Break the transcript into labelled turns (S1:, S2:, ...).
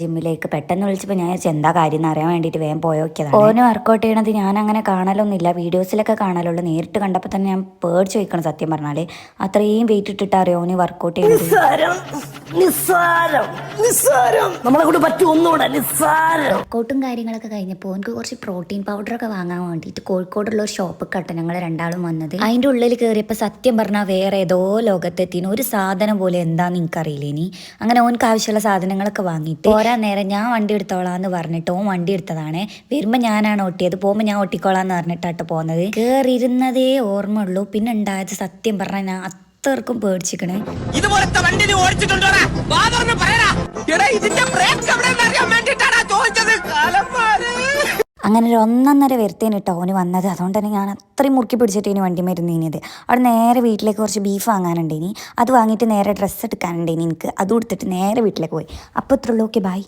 S1: ജിമ്മിലേക്ക് പെട്ടെന്ന് വിളിച്ചപ്പോൾ ഞാൻ വിചാരിച്ചു എന്താ കാര്യം എന്ന് അറിയാൻ വേണ്ടിയിട്ട് വേഗം പോയോക്കിയതാണ് ഓന് വർക്കൗട്ട് ചെയ്യണത് ഞാൻ അങ്ങനെ കാണലൊന്നുമില്ല വീഡിയോസിലൊക്കെ കാണലുള്ളൂ. നേരിട്ട് കണ്ടപ്പോൾ തന്നെ ഞാൻ പേടിച്ച് വയ്ക്കണം സത്യം പറഞ്ഞാൽ അത്രയും വെയിറ്റ് ഇട്ടിട്ട് അറിയോ ഓന് വർക്കൗട്ട് ചെയ്യുന്നത്
S2: നിസ്സാരം നിസ്സാരം. നമ്മളെ കൂടെ പറ്റും ഒന്നുകൂടെ നിസ്സാരം.
S1: വർക്കൗട്ടും കാര്യങ്ങളൊക്കെ കഴിഞ്ഞപ്പോൾ എനിക്ക് കുറച്ച് പ്രോട്ടീൻ പൗഡർ ഒക്കെ വാങ്ങാൻ വേണ്ടിയിട്ട് കോഴിക്കോടുള്ള ഒരു ഷോപ്പ് കട്ട് ഞങ്ങൾ രണ്ടാളും വന്നത്. അതിന്റെ ഉള്ളിൽ കയറിയപ്പോൾ സത്യം പറഞ്ഞാൽ വേറെ ഏതോ ലോകത്തെത്തിന്. ഒരു സാധനം പോലെ എന്താന്ന് എനിക്കറിയില്ല ഇനി അങ്ങനെ ഓനക്ക് ആവശ്യമുള്ള സാധനങ്ങളൊക്കെ വാങ്ങിയിട്ട് പോരാൻ നേരം ഞാൻ വണ്ടി എടുത്തോളാന്ന് പറഞ്ഞിട്ട് ഓൻ വണ്ടി എടുത്തതാണ്. വരുമ്പോൾ ഞാനാണ് ഓട്ടിയത് പോകുമ്പോൾ ഞാൻ ഓട്ടിക്കോളാന്ന് പറഞ്ഞിട്ടാട്ട് പോകുന്നത് കയറിയിരുന്നതേ ഓർമ്മയുള്ളൂ. പിന്നെ ഉണ്ടായത് സത്യം പറഞ്ഞാൽ ഞാൻ അത്രക്കും പേടിച്ചിക്കണേ.
S3: ഇതുപോലത്തെ വണ്ടി ഇതിന്റെ എവിടെ അറിയാൻ ചോദിച്ചത്.
S1: അങ്ങനെ ഒരു ഒന്നൊന്നര വരുത്തേന് കേട്ടോ ഓന് വന്നത്. അതുകൊണ്ട് തന്നെ ഞാൻ അത്രയും മുറുക്കി പിടിച്ചിട്ട് ഇനി വണ്ടി മരുന്ന് ഇനിയത്. അവിടെ നേരെ വീട്ടിലേക്ക് കുറച്ച് ബീഫ് വാങ്ങാനുണ്ട് ഇനി അത് വാങ്ങിയിട്ട് നേരെ ഡ്രസ്സ് എടുക്കാനുണ്ട് ഇനി എനിക്ക്. അതും എടുത്തിട്ട് നേരെ വീട്ടിലേക്ക് പോയി. അപ്പോൾ ഇത്രയുള്ളൂ ഓക്കെ ബൈ